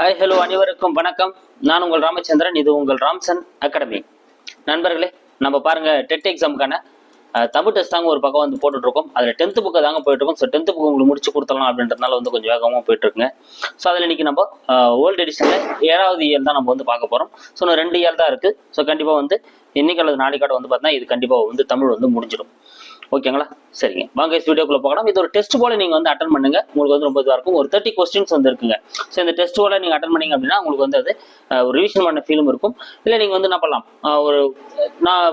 Hi hello அனைவருக்கும் வணக்கம். நான் உங்கள் ராமச்சந்திரன் இது உங்கள் ராம்சன் அகாடமி. நண்பர்களே நம்ம பாருங்க டெட் எக்ஸாமுக்கான தமிழ் டெஸ்ட் தாங்க ஒரு பக்கம் வந்து போட்டுட்ருக்கோம். அதில் டென்த்து புக்கு தாங்க போயிட்டுருக்கோம். ஸோ டென்த்து புக்கு உங்களுக்கு முடிச்சு கொடுத்துடலாம் அப்படின்றதுனால வந்து கொஞ்சம் வேகமாக போயிட்டுருக்குங்க. ஸோ அதில் இன்னைக்கு நம்ம ஓல்டு எடிஷனில் ஏழாவது இயல் தான் நம்ம வந்து பார்க்க போகிறோம் ஸோ இன்னும் ரெண்டு இயல் தான் இருக்குது ஸோ கண்டிப்பாக வந்து இன்றைக்கி அல்லது நாளைக்காடு வந்து பார்த்தீங்கன்னா இது கண்டிப்பாக வந்து தமிழ் வந்து முடிஞ்சிடும். ஓகேங்களா சரிங்க. வாங்க வீடியோக்குள்ள போகலாம். இது ஒரு டெஸ்ட் போல நீங்க வந்து அட்டன் பண்ணுங்க. உங்களுக்கு வந்து ரொம்ப இதாக இருக்கும். ஒரு தேர்ட்டி கொஸ்டின்ஸ் வந்து இருக்குங்க. ஸோ இந்த டெஸ்ட் போல நீங்க அட்டன் பண்ணீங்க அப்படின்னா உங்களுக்கு வந்து அது ஒரு ரிவிஷன் பண்ண ஃபீலும் இருக்கும். இல்லை நீங்க வந்து என்ன பண்ணலாம்? ஒரு நான்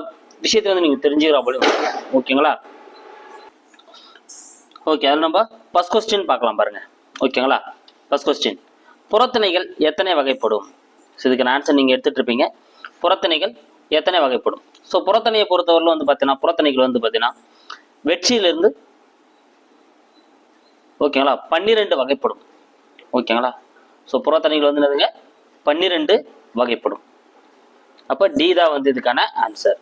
விஷயத்தை வந்து நீங்க தெரிஞ்சுக்கிறா போல ஓகேங்களா ஓகே அது நம்ம ஃபர்ஸ்ட் கொஸ்டின் பார்க்கலாம் பாருங்க. ஓகேங்களா ஃபர்ஸ்ட் கொஸ்டின் புறத்திணைகள் எத்தனை வகைப்படும்? ஸோ இதுக்கு ஆன்சர் நீங்கள் எடுத்துட்டு இருப்பீங்க. புறத்திணைகள் எத்தனை வகைப்படும்? ஸோ புறத்தணையை பொறுத்தவரையில் வந்து பார்த்தீங்கன்னா புறத்தணைகள் வந்து பார்த்தீங்கன்னா வெற்றியிலிருந்து ஓகேங்களா? பன்னிரெண்டு வகைப்படும். ஓகேங்களா? ஸோ புறத்தணிகள் வந்து என்னதுங்க? பன்னிரெண்டு வகைப்படும். அப்போ டி தான் வந்து இதுக்கான ஆன்சர்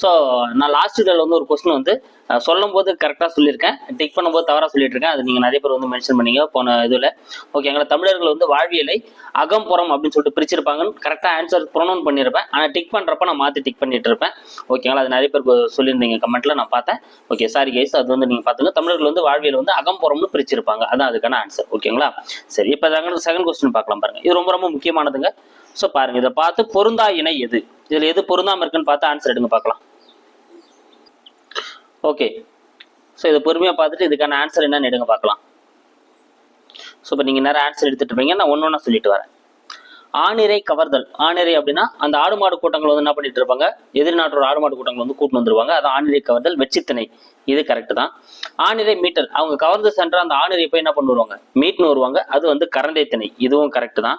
ஸோ நான் லாஸ்ட் இதில் வந்து ஒரு கொஸ்டின் வந்து சொல்லும் போது கரெக்டாக சொல்லியிருக்கேன். டிக் பண்ணும்போது தவறாக சொல்லிட்டு இருக்கேன் அது நீங்கள் நிறைய பேர் வந்து மென்ஷன் பண்ணீங்க போன இதில். ஓகேங்களா தமிழர்கள் வந்து வாழ்வியலை அகம்புறம் அப்படின்னு சொல்லிட்டு பிரிச்சிருப்பாங்கன்னு கரெக்டாக ஆன்சர் ப்ரொனவுன் பண்ணியிருப்பேன். ஆனால் டிக் பண்ணுறப்ப நான் மாற்றி டிக் பண்ணிட்டு இருப்பேன். ஓகேங்களா அது நிறைய பேர் சொல்லியிருந்தீங்க கமெண்ட்டில் நான் பார்த்தேன். ஓகே சாரி கைஸ் அது வந்து நீங்கள் பார்த்துங்க தமிழர்கள் வந்து வாழ்வியல் வந்து அகம்புறம்னு பிரிச்சிருப்பாங்க. அதான் அதுக்கான ஆன்சர் ஓகேங்களா சரி இப்போ செகண்ட் கொஸ்டின் பார்க்கலாம் பாருங்கள் இது ரொம்ப ரொம்ப முக்கியமானதுங்க. ஸோ பாருங்கள் இதை பார்த்து பொருந்தா இணை எது? இதில் எது பொருந்தாமல் இருக்குன்னு பார்த்து ஆன்சர் எடுங்க பார்க்கலாம். ஓகே ஸோ இதை பொறுமையாக பார்த்துட்டு இதுக்கான ஆன்சர் என்னன்னு எடுங்க பார்க்கலாம். ஸோ இப்போ நீங்கள் நேரம் ஆன்சர் எடுத்துகிட்டு இருப்பீங்க. நான் ஒன்று ஒன்றா சொல்லிட்டு வரேன். ஆணிரை கவர்தல். ஆணிரை அப்படின்னா அந்த ஆடு மாடு கூட்டங்கள் வந்து என்ன பண்ணிட்டு இருப்பாங்க? எதிரி நாட்டோட ஆடு மாடு கூட்டங்கள் வந்து கூட்டு வந்துருவாங்க. அது ஆணிரை கவர்தல் வெச்சித்திணை. இது கரெக்ட் தான். ஆணிரை மீட்டல். அவங்க கவர்ந்து சென்ற அந்த ஆணிரை போய் என்ன பண்ணுவாங்க? மீட்னு வருவாங்க. அது வந்து கரண்டை திணை. இதுவும் கரெக்ட் தான்.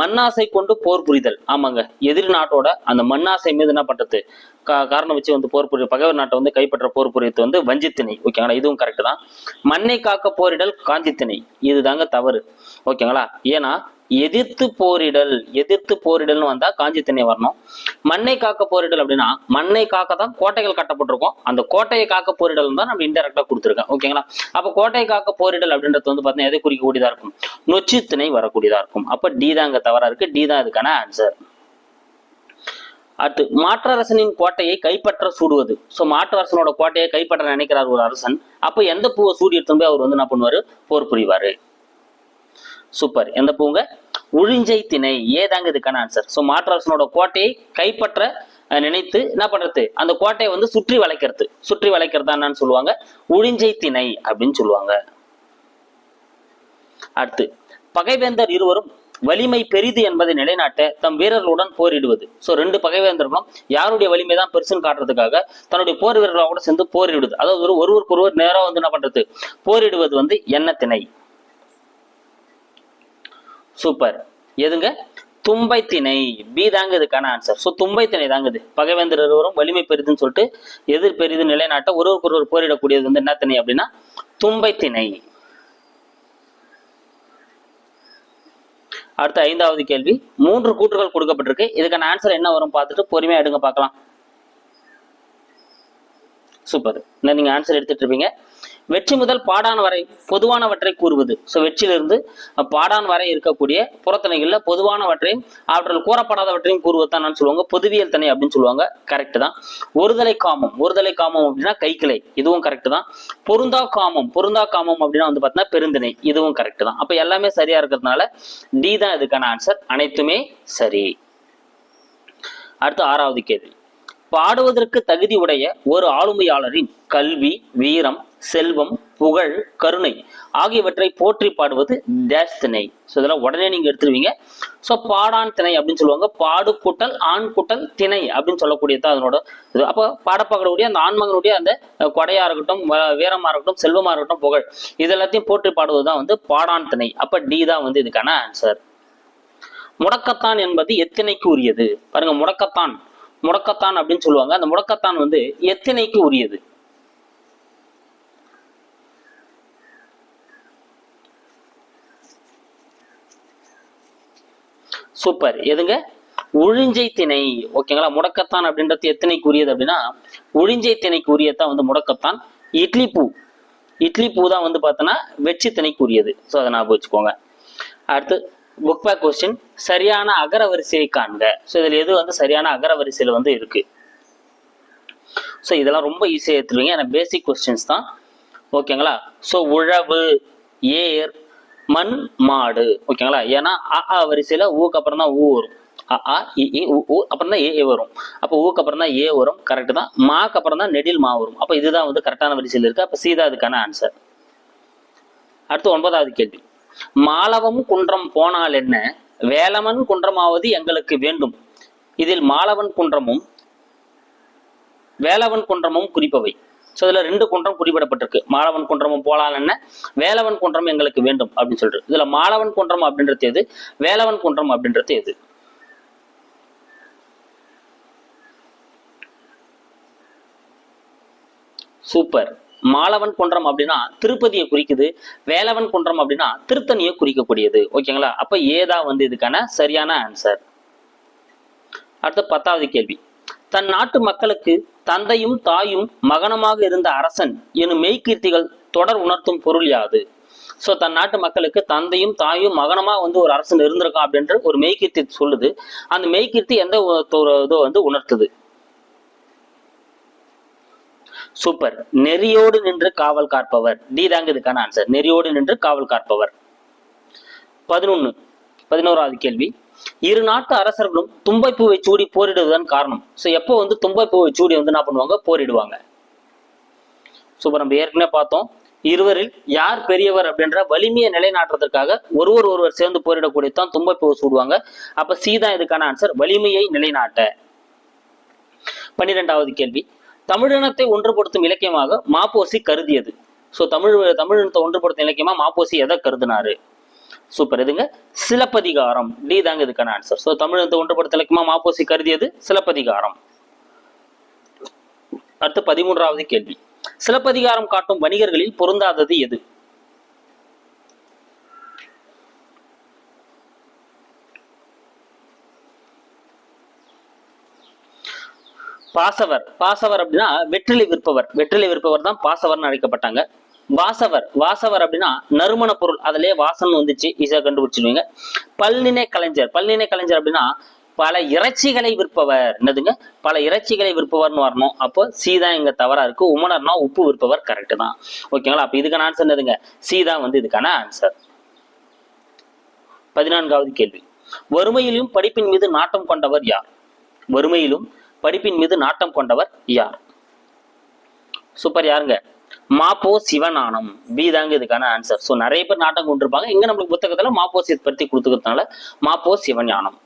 மண்ணாசை கொண்டு போர் புரிதல். ஆமாங்க. எதிரி நாட்டோட அந்த மண்ணாசை மீது என்ன பண்றது? காரணம் வச்சு வந்து போர் புரி பகைவர் நாட்டை வந்து கைப்பற்ற போர் புரியத்து வந்து வஞ்சித்திணை. ஓகேங்களா இதுவும் கரெக்ட் தான். மண்ணை காக்க போரிடல் காஞ்சித்திணை. இதுதாங்க தவறு. ஓகேங்களா ஏன்னா எதிர்த்து போரிடல் எதிர்த்து போரிடல்னு வந்தா காஞ்சி திணை வரணும். மண்ணை காக்க போரிடல் அப்படின்னா மண்ணை காக்க தான் கோட்டைகள் கட்டப்பட்டிருக்கும். அந்த கோட்டையை காக்க போரிடல் தான் நம்ம இன்டெரக்டா கொடுத்துருக்கேன் ஓகேங்களா அப்ப கோட்டையை காக்க போரிடல் அப்படின்றது வந்து பார்த்தீங்கன்னா எதை குறிக்கக்கூடியதா இருக்கும்? நொச்சி திணை வரக்கூடியதா இருக்கும். அப்ப டி தான் இங்க தவறா இருக்கு. டி தான் இதுக்கான ஆன்சர் அடுத்து மாற்றரசனின் கோட்டையை கைப்பற்ற சூடுவது. ஸோ மாற்றரசனோட கோட்டையை கைப்பற்ற நினைக்கிறார் ஒரு அரசன். அப்போ எந்த பூவை சூடி எடுத்து போய் அவர் வந்து என்ன பண்ணுவார்? போர் புரிவார். சூப்பர் எந்த பூங்க? உழிஞ்சை திணை. ஏதாங்க இதுக்கான ஆன்சர் ஸோ மாற்றரசனோட கோட்டையை கைப்பற்ற நினைத்து என்ன பண்றது? அந்த கோட்டையை வந்து சுற்றி வளைக்கிறது. சுற்றி வளைக்கிறதா என்னன்னு சொல்லுவாங்க? உழிஞ்சை திணை அப்படின்னு சொல்லுவாங்க. அடுத்து பகைவேந்தர் இருவரும் வலிமை பெரிது என்பதை நிலைநாட்ட தம் வீரர்களுடன் போரிடுவது. ஸோ ரெண்டு பகைவேந்தர்களும் யாருடைய வலிமை தான் பெருசுன்னு காட்டுறதுக்காக தன்னுடைய போர் வீரர்களோட சேர்ந்து போரிடுவது அதாவது ஒரு ஒருவருக்கு ஒருவர் நேராக வந்து என்ன பண்றது? போரிடுவது வந்து என்ன திணை. சூப்பர். எதுங்க? தும்பை திணை பி தாங்க இதுக்கான ஆன்சர் ஸோ தும்பை திணை தாங்குது பகைவேந்தர் இருவரும் வலிமை பெரிதுன்னு சொல்லிட்டு எதிர் பெரிது நிலைநாட்ட ஒருவருக்கு ஒருவர் போரிடக்கூடியது வந்து என்ன திணை அப்படின்னா தும்பை திணை அடுத்த ஐந்தாவது கேள்வி. மூன்று கூற்றுகள் கொடுக்கப்பட்டிருக்கு. இதுக்கான ஆன்சர் என்ன வரும் பார்த்துட்டு பொறுமையா எடுங்க பார்க்கலாம். சூப்பர். நீங்க ஆன்சர் எடுத்துட்டு இருப்பீங்க. வெற்றி முதல் பாடான் வரை பொதுவானவற்றை கூறுவது. ஸோ வெற்றியிலிருந்து பாடான் வரை இருக்கக்கூடிய புறத்தனைகளில் பொதுவானவற்றையும் அவற்றில் கூறப்படாதவற்றையும் கூறுவது தான் சொல்லுவாங்க. பொதுவியல் தனி அப்படின்னு சொல்லுவாங்க. கரெக்ட் தான். ஒருதலை காமம். ஒருதலை காமம் அப்படின்னா கைக்கிளை. இதுவும் கரெக்ட் தான். பொருந்தா காமம். பொருந்தா காமம் அப்படின்னா வந்து பார்த்தீங்கன்னா பெருந்திணை. இதுவும் கரெக்ட் தான். அப்போ எல்லாமே சரியா இருக்கிறதுனால டி தான் இதுக்கான ஆன்சர் அனைத்துமே சரி. அடுத்து ஆறாவது கேள்வி. பாடுவதற்கு தகுதி உடைய ஒரு ஆளுமையாளரின் கல்வி வீரம் செல்வம் புகழ் கருணை ஆகியவற்றை போற்றி பாடுவது டேஷ் திணை. ஸோ இதெல்லாம் உடனே நீங்க எடுத்துருவீங்க. ஸோ பாடான் திணை அப்படின்னு சொல்லுவாங்க. பாடு கூட்டல் ஆண் கூட்டல் திணை அப்படின்னு சொல்லக்கூடியது தான் அதனோட இது. அப்போ பாடப்பாக்கக்கூடிய அந்த ஆண்மகனுடைய அந்த கொடையா இருக்கட்டும் வீரமா இருக்கட்டும் செல்வமா இருக்கட்டும் புகழ் இது எல்லாத்தையும் போற்றி பாடுவது தான் வந்து பாடான் திணை. அப்ப டி தான் வந்து இதுக்கான ஆன்சர் முடக்கத்தான் என்பது எத்திணைக்கு உரியது. பாருங்க முடக்கத்தான். முடக்கத்தான் அப்படின்னு சொல்லுவாங்க. அந்த முடக்கத்தான் வந்து எத்திணைக்கு உரியது. சூப்பர் எதுங்க? ஒழிஞ்சை திணை. ஓகேங்களா? முடக்கத்தான் அப்படின்றது எத்தனைக்கு உரியது அப்படின்னா ஒழிஞ்சை திணைக்கு உரியதான் வந்து முடக்கத்தான். இட்லி பூ. இட்லி பூ தான் வந்து பார்த்தோன்னா வெச்சி திணைக்கு உரியது ஸோ அதை ஞாபகம் வச்சுக்கோங்க. அடுத்து புக் பேக் கொஸ்டின் சரியான அகர வரிசையை காண்க. ஸோ இதில் எது வந்து சரியான அகர வரிசையில் வந்து இருக்கு? ஸோ இதெல்லாம் ரொம்ப ஈஸியாக எடுத்துருவீங்க. ஏன்னா பேசிக் கொஸ்டின்ஸ் தான். ஓகேங்களா? ஸோ உழவு ஏர் மண் மாடு ஓகேங்களா? ஏன்னா அ ஆ வரிசையில் ஊக்கு அப்புறம் தான் ஊ வரும். அ ஆ இ இ உ ஊ அப்புறம் தான் ஏ ஏ வரும். அப்போ ஊக்கு அப்புறம் தான் ஏ வரும் கரெக்டு தான். மாக்கு அப்புறம் தான் நெடில் மா வரும். அப்போ இதுதான் வந்து கரெக்டான வரிசையில் இருக்குது அப்போ சீதா அதுக்கான ஆன்சர் அடுத்து ஒன்பதாவது கேள்வி. மாலவம் குன்றம் போனால் என்ன? வேலவன் குன்றமாவது எங்களுக்கு வேண்டும். இதில் மாலவன் குன்றமும் வேலவன் குன்றமும் குறிப்பவை. ஸோ இதில் ரெண்டு குன்றம் குறிப்பிடப்பட்டிருக்கு. மாலவன் குன்றமும் போலான் என்ன? வேலவன் குன்றம் எங்களுக்கு வேண்டும் அப்படின்னு சொல்லிட்டு. இதில் மாலவன் குன்றம் அப்படின்றது எது? வேலவன் குன்றம் அப்படின்றது எது? சூப்பர் மாலவன் குன்றம் அப்படின்னா திருப்பதியை குறிக்குது. வேலவன் குன்றம் அப்படின்னா திருத்தணியை குறிக்கக்கூடியது. ஓகேங்களா அப்ப ஏதா வந்து இதுக்கான சரியான ஆன்சர் அடுத்த பத்தாவது கேள்வி. தன் நாட்டு மக்களுக்கு தந்தையும் தாயும் மகனமாக இருந்த அரசன் எனும் மெய்கீர்த்திகள் தொடர் உணர்த்தும் பொருள் யாது. ஸோ தன் நாட்டு மக்களுக்கு தந்தையும் தாயும் மகனமா வந்து ஒரு அரசன் இருந்திருக்கான் அப்படின்ற ஒரு மெய்கீர்த்தி சொல்லுது. அந்த மெய்கீர்த்தி எந்த ஒரு இதோ வந்து உணர்த்துது? சூப்பர். நெறியோடு நின்று காவல் காப்பவர். டி தாங்க இதுக்கான ஆன்சர் நெறியோடு நின்று காவல் காப்பவர். பதினொன்னு. பதினோராவது கேள்வி. இரு நாட்டு அரசர்களும் தும்பைப்பூவை சூடி போரிடுவதுதான் காரணம். ஸோ எப்போ வந்து தும்பைப்பூவை சூடி வந்து என்ன பண்ணுவாங்க? போரிடுவாங்க. சூப்பர் நம்ம ஏற்கனவே பார்த்தோம். இருவரில் யார் பெரியவர் அப்படின்ற வலிமையை நிலைநாட்டுறதுக்காக ஒருவர் ஒருவர் சேர்ந்து போரிடக்கூடியதான் தும்பைப்பூவை சூடுவாங்க. அப்ப சீதா இதுக்கான ஆன்சர் வலிமையை நிலைநாட்ட. பன்னிரெண்டாவது கேள்வி. தமிழினத்தை ஒன்றுபடுத்தும் இலக்கியமாக மாப்போசி கருதியது. ஸோ தமிழ் தமிழினத்தை ஒன்றுபடுத்தும் இலக்கியமா மாப்போசி எதை கருதினாரு? சூப்பர் இதுங்க சிலப்பதிகாரம். டி தாங்க இதுக்கான ஆன்சர் ஸோ தமிழினத்தை ஒன்றுபடுத்த இலக்கியமா மாப்போசி கருதியது சிலப்பதிகாரம். அடுத்து பதிமூன்றாவது கேள்வி. சிலப்பதிகாரம் காட்டும் வணிகர்களில் பொருந்தாதது எது? பாசவர். பாசவர் அப்படின்னா வெற்றிலை விற்பவர். வெற்றிலை விற்பவர் தான் பாசவர்னு அழைக்கப்பட்டாங்க. வாசவர் வாசவர் அப்படின்னா நறுமண பொருள். அதிலே வாசன் வந்துச்சு ஈஸியாக கண்டுபிடிச்சிருவீங்க பல்நினை கலைஞர். பல்லினை கலைஞர் அப்படின்னா பல இறைச்சிகளை விற்பவர். என்னதுங்க? பல இறைச்சிகளை விற்பவர்னு வரணும். அப்போ சீதா இங்க தவறா இருக்கு. உமனர்னா உப்பு விற்பவர் கரெக்ட் தான். ஓகேங்களா அப்ப இதுக்கான ஆன்சர் என்னதுங்க? சீதா வந்து இதுக்கான ஆன்சர் பதினான்காவது கேள்வி. வறுமையிலும் படிப்பின் மீது நாட்டம் கொண்டவர் யார்? வறுமையிலும் படிப்பின் மீது நாட்டம் கொண்டவர் யார்? சூப்பர் யாருங்க? மாப்போ சிவஞானம். பி தாங்க இதுக்கான ஆன்சர் ஸோ நிறைய பேர் நாட்டம் கொண்டிருப்பாங்க. இங்க நம்மளுக்கு புத்தகத்துல மாப்போ சித் பற்றி கொடுத்துக்கிறதுனால மாப்போ சிவஞானம்.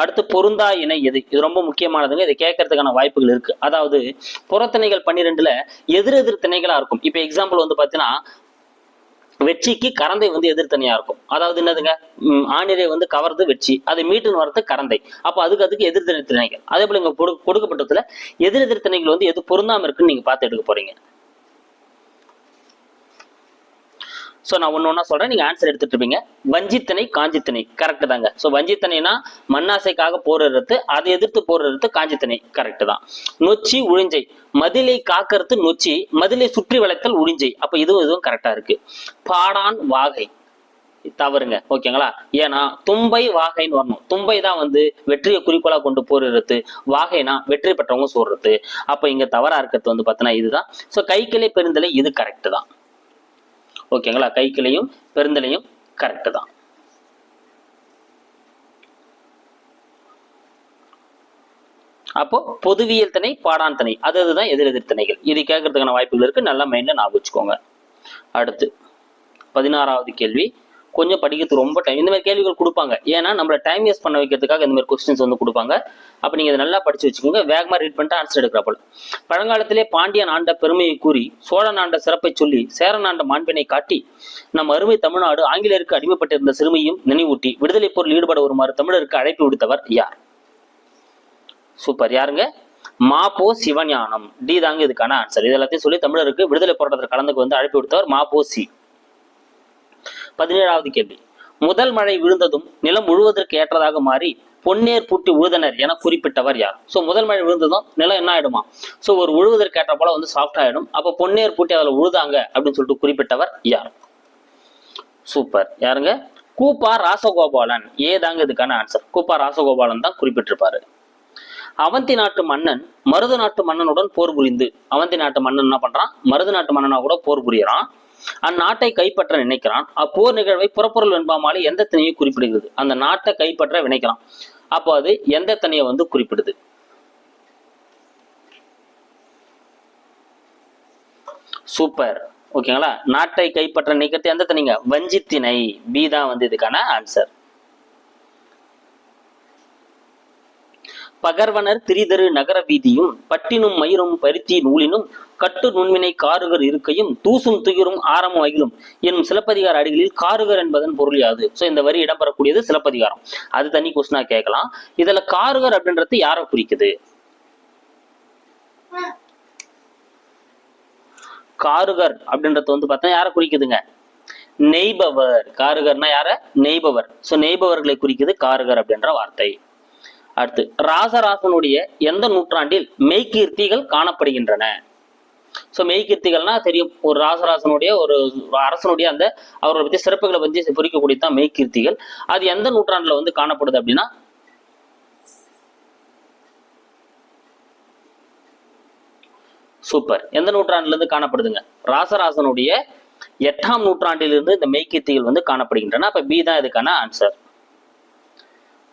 அடுத்து பொருந்தா இணை எது? இது ரொம்ப முக்கியமானதுங்க. இதை கேட்கறதுக்கான வாய்ப்புகள் இருக்கு. அதாவது புறத்திணைகள் பன்னிரெண்டுல எதிரெதிர் திணைகளா இருக்கும். இப்போ எக்ஸாம்பிள் வந்து பாத்தீங்கன்னா வெற்றிக்கு கரந்தை வந்து எதிர்த்தனியா இருக்கும். அதாவது என்னதுங்க? ஆணிரை வந்து கவர்ந்து வெற்றி அதை மீட்டுன்னு வரது கரந்தை. அப்போ அதுக்கு அதுக்கு எதிர்த்தனை திணைகள் அதே போல இங்க கொடுக்கப்பட்டதுல எதிரெதிர் திணைகள் வந்து எது பொருந்தாம இருக்குன்னு நீங்க பார்த்து எடுக்க போறீங்க. ஸோ நான் ஒன்று ஒன்றா சொல்கிறேன் நீங்கள் ஆன்சர் எடுத்துட்டு இருப்பீங்க. வஞ்சித்தனை காஞ்சித்தனை. கரெக்டு தாங்க. ஸோ வஞ்சித்தனைனா மண்ணாசைக்காக போரிடுறது அதை எதிர்த்து போரிடுறது காஞ்சித்தனை. கரெக்டு தான். நொச்சி உழிஞ்சை மதிலை காக்கிறது நொச்சி மதிலை சுற்றி வளைத்தல் உழிஞ்சை அப்போ இதுவும் இதுவும் கரெக்டாக இருக்கு. பாடான் வாகை. தவறுங்க. ஓகேங்களா? ஏன்னா தும்பை வாகைன்னு வரணும். தும்பை தான் வந்து வெற்றியை குறிக்கோளா கொண்டு போரிடுறது வாகைனா வெற்றி பெற்றவங்க சொல்றது அப்ப இங்க தவறா இருக்கிறது வந்து பாத்தீங்கன்னா இதுதான். ஸோ கைக்கிளை பெருந்தலை இது கரெக்ட் தான். ஓகேங்களா? கைக்கிளையும் பெருந்தலையும் கரெக்டு தான். அப்போ பொதுவியல் திணை பாடான் திணை. அது அதுதான் எதிரெதிர் திணைகள். இது கேட்கறதுக்கான வாய்ப்புகள் இருக்கு. நல்லா மைண்ட்ல ஞாபகம் வச்சுக்கோங்க. அடுத்து பதினாறாவது கேள்வி. கொஞ்சம் படிக்கிறது ரொம்ப டைம் இந்த மாதிரி கேள்விகள் கொடுப்பாங்க. ஏன்னா நம்மளை டைம் வேஸ்ட் பண்ண வைக்கிறதுக்காக இந்த மாதிரி கொஸ்டின்ஸ் வந்து கொடுப்பாங்க. அப்போ நீங்கள் இதை நல்லா படிச்சு வச்சுக்கோங்க. வேகமாக ரீட் பண்ணிட்டு ஆன்சர் எடுக்கிறப்போல பழங்காலத்திலே பாண்டியன் ஆண்ட பெருமையை கூறி சோழன் ஆண்ட சிறப்பை சொல்லி சேரன் ஆண்ட மாண்பினை காட்டி நம் அருமை தமிழ்நாடு ஆங்கிலேயருக்கு அடிமைப்பட்டிருந்த சிறுமியும் நினைவூட்டி விடுதலை போரில் ஈடுபட வருமாறு தமிழருக்கு அழைப்பு விடுத்தவர் யார்? சூப்பர். யாருங்க? மாப்போ சிவஞானம். டி தாங்க இதுக்கான ஆன்சர் இது எல்லாத்தையும் சொல்லி தமிழருக்கு விடுதலை போராட்டத்தில் கலந்துக்கு வந்து அழைப்பு விடுத்தவர் மாப்போ சி. பதினேழாவது கேள்வி. முதல் மழை விழுந்ததும் நிலம் முழுவதற்கு ஏற்றதாக மாறி பொன்னேர் பூட்டி உழுதனர் என குறிப்பிட்டவர் யார்? ஸோ முதல் மழை விழுந்ததும் நிலம் என்ன ஆயிடுமா? ஸோ ஒரு உழுவதற்கு ஏற்ற போல வந்து சாஃப்ட் ஆயிடும். அப்போ பொன்னேர் பூட்டி அதில் உழுதாங்க அப்படின்னு சொல்லிட்டு குறிப்பிட்டவர் யார்? சூப்பர் யாருங்க? கூப்பா ராசகோபாலன். ஏதாங்க இதுக்கான ஆன்சர் கூப்பா ராசகோபாலன் தான் குறிப்பிட்டிருப்பாரு. அவந்தி நாட்டு மன்னன் மருது நாட்டு மன்னனுடன் போர் புரிந்து. அவந்தி நாட்டு மன்னன் என்ன பண்றான்? மருது நாட்டு மன்னனா கூட போர் புரியறான். அந்நாட்டை கைப்பற்ற நினைக்கிறான். அப்போர் நிகழ்வை புறப்பொருள் வெண்பாமாலை எந்த திணையை குறிப்பிடுகிறது. அந்த நாட்டை கைப்பற்ற நினைக்கிறான் அப்போ அது எந்த திணையை வந்து குறிப்பிடுது? சூப்பர் ஓகேங்களா நாட்டை கைப்பற்ற நீக்கத்தை எந்த திணைங்க வஞ்சித்திணை பி தான் வந்து இதுக்கான ஆன்சர் பகர்வனர் திரிதரு நகர வீதியும் பட்டினும் மயிரும் பருத்தி நூலினும் கட்டு நுண்மினை காருகர் இருக்கையும் தூசும் துயரும் ஆரமும் அகிலும் எனும் சிலப்பதிகார அடிகளில் காருகர் என்பதன் பொருள் யாது. ஸோ இந்த வரி இடம்பெறக்கூடியது சிலப்பதிகாரம். அது தனி கொஸ்டினா கேட்கலாம். இதுல காருகர் அப்படின்றது யாரை குறிக்குது? காருகர் அப்படின்றது வந்து பார்த்தா யாரை குறிக்குதுங்க? நெய்பவர். காருகர்னா யார? நெய்பவர். ஸோ நெய்பவர்களை குறிக்குது காருகர் அப்படின்ற வார்த்தை. அடுத்து ராசராசனுடைய எந்த நூற்றாண்டில் மெய்கீர்த்திகள் காணப்படுகின்றன? ஸோ மெய்கீர்த்திகள்னா தெரியும் ஒரு ராசராசனுடைய ஒரு அரசனுடைய அந்த அவரை பற்றி சிறப்புகளை பற்றி குறிக்கக்கூடிய தான் மெய்கீர்த்திகள். அது எந்த நூற்றாண்டில் வந்து காணப்படுது அப்படின்னா சூப்பர். எந்த நூற்றாண்டுல இருந்து காணப்படுதுங்க? ராசராசனுடைய எட்டாம் நூற்றாண்டிலிருந்து இந்த மெய்கீர்த்திகள் வந்து காணப்படுகின்றன. அப்ப பி தான் இதுக்கான ஆன்சர்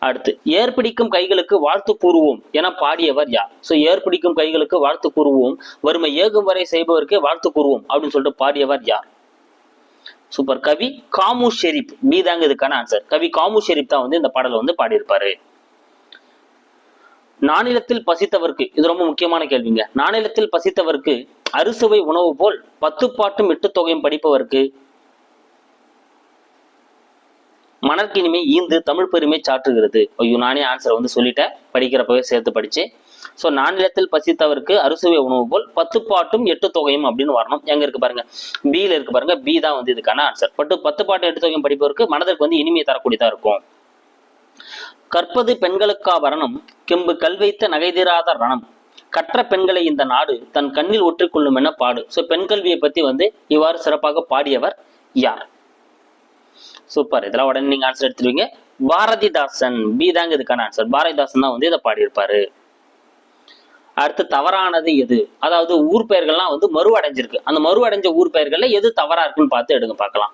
அடுத்து ஏற்பிடிக்கும் கைகளுக்கு வாழ்த்து கூறுவோம் என பாடியவர் யார்? ஸோ ஏற்பிடிக்கும் கைகளுக்கு வாழ்த்து கூறுவோம் வறுமை ஏகும் வரை செய்பவருக்கு வாழ்த்து கூறுவோம் அப்படின்னு சொல்லிட்டு பாடியவர் யார்? சூப்பர் கவி காமு ஷெரீப். பி தாங்க இதுக்கான ஆன்சர் கவி காமு ஷெரீப் தான் வந்து இந்த பாடலை வந்து பாடியிருப்பாரு. நானிலத்தில் பசித்தவருக்கு இது ரொம்ப முக்கியமான கேள்விங்க. நானிலத்தில் பசித்தவருக்கு அறுசுவை உணவு போல் பத்து பாட்டும் எட்டு தொகையும் படிப்பவருக்கு மணற்கினிமை ஈந்து தமிழ் பெருமை சாற்றுகிறது. ஐயோ நானே ஆன்சர் வந்து சொல்லிட்டேன். படிக்கிறப்பவே சேர்த்து படிச்சு ஸோ நானிலத்தில் பசித்தவருக்கு அறுசுவை உணவு போல் பத்து பாட்டும் எட்டு தொகையும் அப்படின்னு வரணும். எங்க இருக்கு பாருங்க? பியில் இருக்கு பாருங்க. பி தான் வந்து இதுக்கான ஆன்சர் பட்டு பத்து பாட்டு எட்டு தொகையும் படிப்பவருக்கு மனதிற்கு வந்து இனிமையை தரக்கூடியதா இருக்கும். கற்பது பெண்களுக்கா வரணம். கெம்பு கல்வைத்த நகைதிராத ரணம். கற்ற பெண்களை இந்த நாடு தன் கண்ணில் ஒற்றிக்கொள்ளும் என பாடு. ஸோ பெண் கல்வியை பத்தி வந்து இவ்வாறு சிறப்பாக பாடியவர் யார்? சூப்பர். இதெல்லாம் உடனே நீங்க ஆன்சர் எடுத்துருவீங்க. பாரதிதாசன் பி தாங்க இதுக்கான ஆன்சர் பாரதிதாசன் தான் வந்து இதை பாடியிருப்பாரு. அடுத்து தவறானது எது? அதாவது ஊர் பெயர்கள்லாம் வந்து மறு அடைஞ்சிருக்கு அந்த மறுவடைஞ்ச ஊர் பெயர்கள்ல எது தவறா இருக்குன்னு பார்த்து எடுங்க பார்க்கலாம்.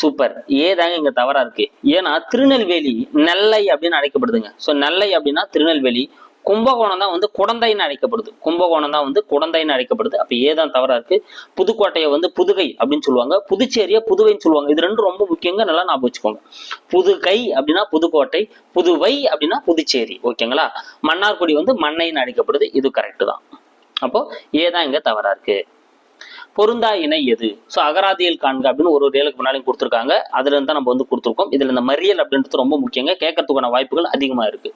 சூப்பர். ஏதாங்க இங்க தவறா இருக்கு. ஏன்னா திருநெல்வேலி நெல்லை அப்படின்னு அழைக்கப்படுதுங்க. ஸோ நெல்லை அப்படின்னா திருநெல்வேலி கும்பகோணம் தான் வந்து குடந்தைன்னு அழைக்கப்படுது. கும்பகோணம் தான் வந்து குடந்தைன்னு அழைக்கப்படுது. அப்ப ஏதான் தவறா இருக்கு. புதுக்கோட்டையை வந்து புதுகை அப்படின்னு சொல்லுவாங்க. புதுச்சேரியை புதுவைன்னு சொல்லுவாங்க. இது ரெண்டும் ரொம்ப முக்கியங்க. நல்லா ஞாபகம் வச்சுக்கோங்க. புதுகை அப்படின்னா புதுக்கோட்டை புதுவை அப்படின்னா புதுச்சேரி. ஓகேங்களா? மன்னார்குடி வந்து மண்ணைன்னு அழைக்கப்படுது. இது கரெக்டு தான். அப்போ ஏதான் இங்க தவறா இருக்கு. பொருந்தா இணை எது? ஸோ அகராதியில் காண்க அப்படின்னு ஒரு ஏழுக்கு முன்னாலையும் கொடுத்துருக்காங்க. அதுல இருந்து தான் நம்ம வந்து கொடுத்துருக்கோம். இதுல இந்த மறியல் அப்படின்றது ரொம்ப முக்கியங்க. கேட்கறதுக்கான வாய்ப்புகள் அதிகமா இருக்கு.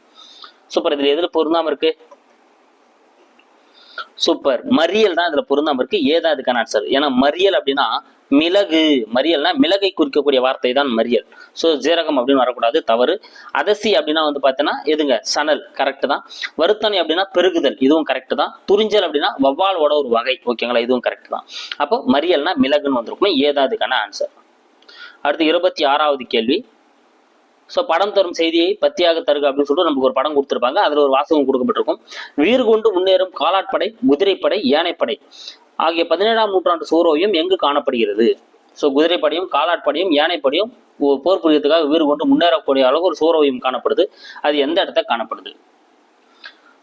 சூப்பர் இதுல எதுல பொருந்தாம இருக்கு? சூப்பர் மறியல் தான் இதுல பொருந்தாம இருக்கு. ஏதா ஆன்சர் ஏன்னா மறியல் அப்படின்னா மிளகு. மறியல்னா மிளகை குறிக்கக்கூடிய வார்த்தை தான் மறியல். ஸோ ஜீரகம் அப்படின்னு வரக்கூடாது தவறு. அதசி அப்படின்னா வந்து பார்த்தீங்கன்னா எதுங்க? சணல். கரெக்டு தான். வருத்தனை அப்படின்னா பெருகுதல். இதுவும் கரெக்டு தான். துரிஞ்சல் அப்படின்னா வவ்வாலோட ஒரு வகை. ஓகேங்களா இதுவும் கரெக்டு தான். அப்போ மறியல்னா மிளகுன்னு வந்திருக்கும். ஏதாதுக்கான ஆன்சர் அடுத்து இருபத்தி ஆறாவது கேள்வி. ஸோ படம் தரும் செய்தியை பத்தியாக தருக அப்படின்னு சொல்லிட்டு நமக்கு ஒரு படம் கொடுத்துருப்பாங்க. அதில் ஒரு வாசகம் கொடுக்கப்பட்டிருக்கும். வீறு கொண்டு முன்னேறும் காலாட்படை குதிரைப்படை யானைப்படை ஆகிய பதினேழாம் நூற்றாண்டு சூரோவியம் எங்கு காணப்படுகிறது? ஸோ குதிரைப்படையும் காலாட்படையும் யானைப்படையும் போர் புரியத்துக்காக வீறு கொண்டு முன்னேறக்கூடிய அளவு ஒரு சூரோவியம் காணப்படுது. அது எந்த இடத்த காணப்படுது?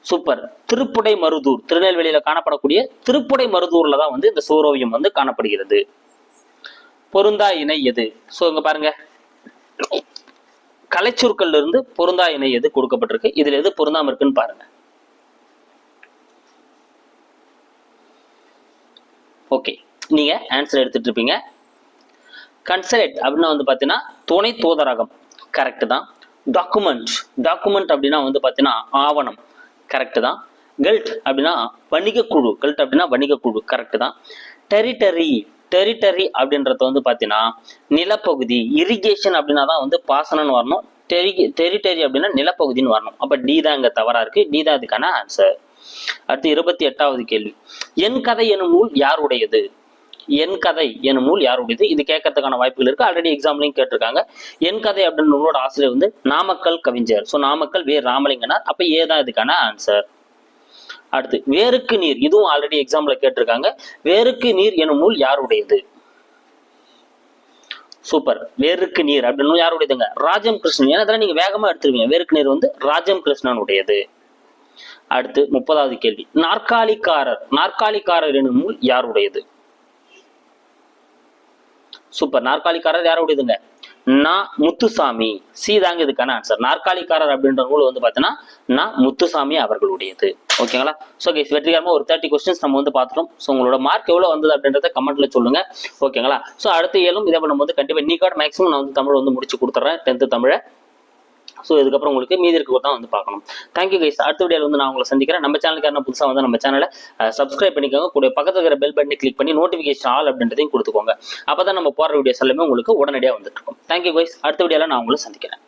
சூப்பர் திருப்புடை மருதூர். திருநெல்வேலியில காணப்படக்கூடிய திருப்புடை மருதூர்ல தான் வந்து இந்த சூரோவியம் வந்து காணப்படுகிறது. பொருந்தா இணை எது? ஸோ இங்க பாருங்க. கலைச்சுருக்கள்ல இருந்து பொருந்தா இணை எது கொடுக்கப்பட்டிருக்கு? இதுல எது பொருந்தாம இருக்குன்னு பாருங்க. ஓகே. நீங்க ஆன்சர் எடுத்துட்டு இருப்பீங்க. கன்சலேட் அப்படின்னா வந்து பார்த்தீங்கன்னா துணை தூதரகம். கரெக்ட் தான். டாக்குமெண்ட் டாக்குமெண்ட் அப்படின்னா வந்து பார்த்தீங்கன்னா ஆவணம். கரெக்ட் தான். கல்ட் அப்படின்னா வணிக குழு. கல்ட் அப்படின்னா வணிக குழு. கரெக்ட் தான். டெரிட்டரி டெரிட்டரி அப்படின்றது வந்து பார்த்தீங்கன்னா நிலப்பகுதி இரிகேஷன் அப்படின்னா தான் வந்து பாசனம்னு வரணும். டெரி டெரிட்டரி அப்படின்னா நிலப்பகுதின்னு வரணும். அப்போ டி தான் இங்கே தவறாக இருக்குது டி தான் இதுக்கான ஆன்சர் அடுத்து இருபத்தி எட்டாவது கேள்வி. என் கதை எனும் நூல் யாருடையது? என் கதை எனும் நூல் யாருடையது? இது கேட்கறதுக்கான வாய்ப்புகள் இருக்கு. ஆல்ரெடி எக்ஸாம்லையும் கேட்டிருக்காங்க. என் கதை அப்படின்னு நூலோட ஆசிரியர் வந்து நாமக்கல் கவிஞர். ஸோ நாமக்கல் வே. ராமலிங்கனார். அப்போ ஏ தான் இதுக்கான ஆன்சர் அடுத்து வேருக்கு நீர். இதுவும் ஆல்ரெடி எக்ஸாம்பிள் கேட்டிருக்காங்க. வேருக்கு நீர் எனும் நூல் யாருடையது? சூப்பர் வேருக்கு நீர் அப்படின்னு யாருடையதுங்க? ராஜம் கிருஷ்ணன் ஏன்னா இதெல்லாம் நீங்க வேகமா எடுத்துருவீங்க. வேருக்கு நீர் வந்து ராஜம் கிருஷ்ணனுடையது அடுத்து முப்பதாவது கேள்வி. நாற்காலிக்காரர். நாற்காலிக்காரர் எனும் நூல் யாருடையது? சூப்பர் நாற்காலிக்காரர் யாருடையதுங்க? நா முத்துசாமி. சி தாங்க இதுக்கான ஆன்சர் நாற்காலிக்காரர் அப்படின்ற நூல் வந்து பார்த்தீங்கன்னா நா முத்துசாமி அவர்களுடையது. ஓகேங்களா? ஸோ கேஸ் வெற்றிகரமாக ஒரு தேர்ட்டி கொஸ்டின்ஸ் நம்ம வந்து பார்த்துட்டோம் ஸோ உங்களோட மார்க் எவ்வளோ வந்தது அப்படின்றத கமெண்ட்ல சொல்லுங்க. ஓகேங்களா? ஸோ அடுத்த ஏழும் இதே நம்ம வந்து கண்டிப்பாக இன்னைக்காட் மேக்ஸிமம் நான் வந்து தமிழ் வந்து முடிச்சு கொடுத்துட்றேன் டென்த்து தமிழை. ஸோ இதுக்கப்புறம் உங்களுக்கு மீதி இருக்கிறது தான் வந்து பார்க்கணும். தேங்க்யூ கைஸ் அடுத்த வீடியோவில் வந்து நான் உங்களை சந்திக்கிறேன். நம்ம சேனலுக்கு என்ன புதுசாக வந்து நம்ம சேனலை சப்ஸ்கிரைப் பண்ணிக்கோங்க. கூட பக்கத்துல இருக்கிற பெல் பட்டனை கிளிக் பண்ணி நோட்டிஃபிகேஷன் ஆல் அப்படின்றதையும் கொடுத்துக்கோங்க. அப்போ தான் நம்ம போகிற வீடியோஸ் எல்லாமே உங்களுக்கு உடனடியாக வந்துட்டு இருக்கும். தேங்க்யூ கைஸ் அடுத்த வீடியோவில் நான் உங்களை சந்திக்கிறேன்.